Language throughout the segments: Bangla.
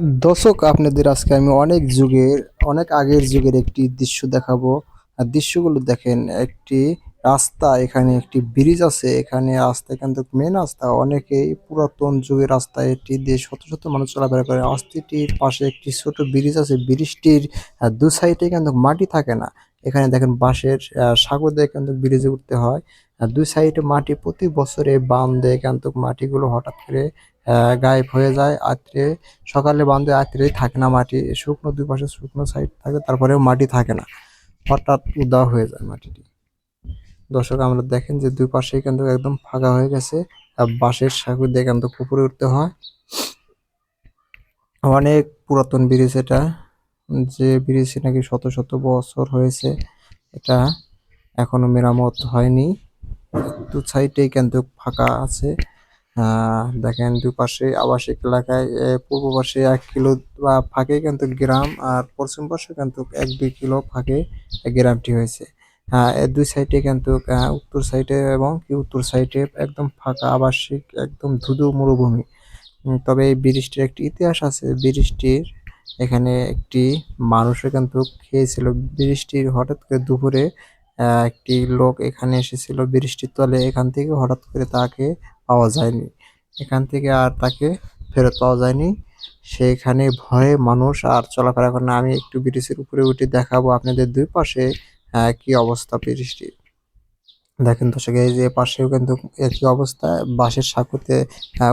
দর্শক, আপনাদের আজকে আমি অনেক যুগের, অনেক আগের যুগের একটি দৃশ্য দেখাবো। আর দৃশ্যগুলো দেখেন, একটি রাস্তা, এখানে একটি ব্রিজ আছে। এখানে রাস্তা কিন্তু মেন রাস্তা, অনেকেই পুরাতন যুগের রাস্তা, এটি দিয়ে শত শত মানুষ চলাফেরা করে। রাস্তাটির পাশে একটি ছোট ব্রিজ আছে। ব্রিজটির দু সাইডে কিন্তু মাটি থাকে না। এখানে দেখেন বাঁশের সাগর দিয়ে কিন্তু ব্রিজে উঠতে হয়। দুই সাইডে মাটি, প্রতি বছরে বান দিয়ে কিন্তু মাটিগুলো হঠাৎ করে গায়েব হয়ে যায়, আত্রে, সকালে বান্ধে রাত্রে থাকে না মাটি, শুকনো দুই পাশে শুকনো সাইড থাকে, তারপরেও মাটি থাকে না। হঠাৎ উদা হয়ে যায় মাটিটি। দর্শক, আমরা দেখেন যে দুই পাশে কিন্তু একদম ফাঁকা হয়ে গেছে বাঁশের সাঁকো দিয়ে কিন্তু পুকুরে উঠতে হয়। অনেক পুরাতন ব্রিজ এটা, যে ব্রিজ নাকি শত শত বছর হয়েছে, এটা এখনও মেরামত হয়নি। দু সাইডে কিন্তু ফাঁকা আছে। দেখেন দুপাশে আবাসিক এলাকায় পূর্ব পাশে এক কিলো, বা ফাঁকে কিন্তু গ্রাম আর পশ্চিম পাশে কিন্তু এক দুই কিলো ফাঁকে গ্রামটি হয়েছে। হ্যাঁ এর দুই সাইডে কিন্তু উত্তর সাইডে এবং কি উত্তর সাইডে একদম ফাঁকা আবাসিক, একদম ধুধু মরুভূমি। তবে এই ব্রিজটির একটি ইতিহাস আছে। ব্রিজটির এখানে একটি মানুষও কিন্তু খেয়েছিল। ব্রিজটির হঠাৎ করে দুপুরে একটি লোক এখানে এসেছিল বৃষ্টির তলে। এখান থেকে হঠাৎ করে তাকে পাওয়া যায়নি। এখান থেকে আর তাকে ফেরত পাওয়া যায়নি। সেখানে ভয়ে মানুষ আর চলাফেরা করে না। আমি একটু ব্রিজের উপরে উঠে দেখাবো আপনাদের দুই পাশে কি অবস্থা বৃষ্টির দেখেন দর্শক, এই যে পাশেও কিন্তু একই অবস্থা। বাঁশের সাঁকোতে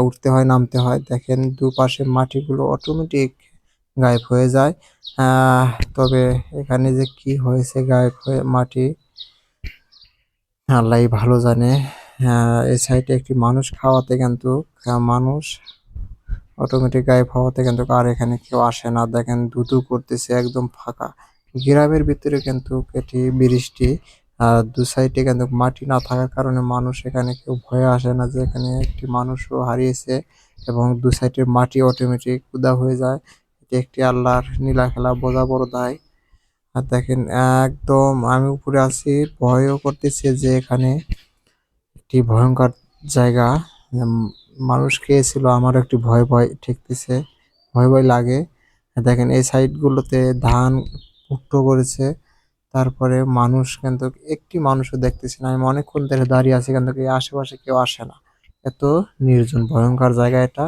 উঠতে হয়, নামতে হয়। দেখেন দুপাশে মাটিগুলো অটোমেটিক গায়েব হয়ে যায়। তবে এখানে যে কি হয়েছে গায়েব হয়ে মাটি আল্লাহ ভালো জানে। এই সাইডে একটি মানুষ খাওয়াতে কিন্তু মানুষ অটোমেটিক গায়েব হওয়াতে কিন্তু আর এখানে কেউ আসে না। দেখেন, ধুধু করতেছে একদম ফাঁকা। গ্রামের ভিতরে কিন্তু এটি বৃষ্টি, আর দু সাইডে কিন্তু মাটি না থাকার কারণে মানুষ এখানে কেউ ভয়ে আসে না যে এখানে একটি মানুষও হারিয়েছে এবং দু সাইডে মাটি অটোমেটিক উদা হয়ে যায়। এটি একটি আল্লাহর নীলা খেলা, বোঝা বড় দায়। আর দেখেন, একদম আমি উপরে আছি, ভয়ও করতেছে যে এখানে একটি ভয়ঙ্কর জায়গা। মানুষ খেয়েছিল আমার একটি ভয় ভয় ঠেকতেছে, ভয় ভয় লাগে। দেখেন, এই সাইডগুলোতে ধান ভুট্টো করেছে, তারপরে মানুষ কিন্তু, একটি মানুষও দেখতেছি না। আমি অনেকক্ষণ ধরে দাঁড়িয়ে আছি, কিন্তু এই আশেপাশে কেউ আসে না। এত নির্জন, ভয়ঙ্কর জায়গা এটা।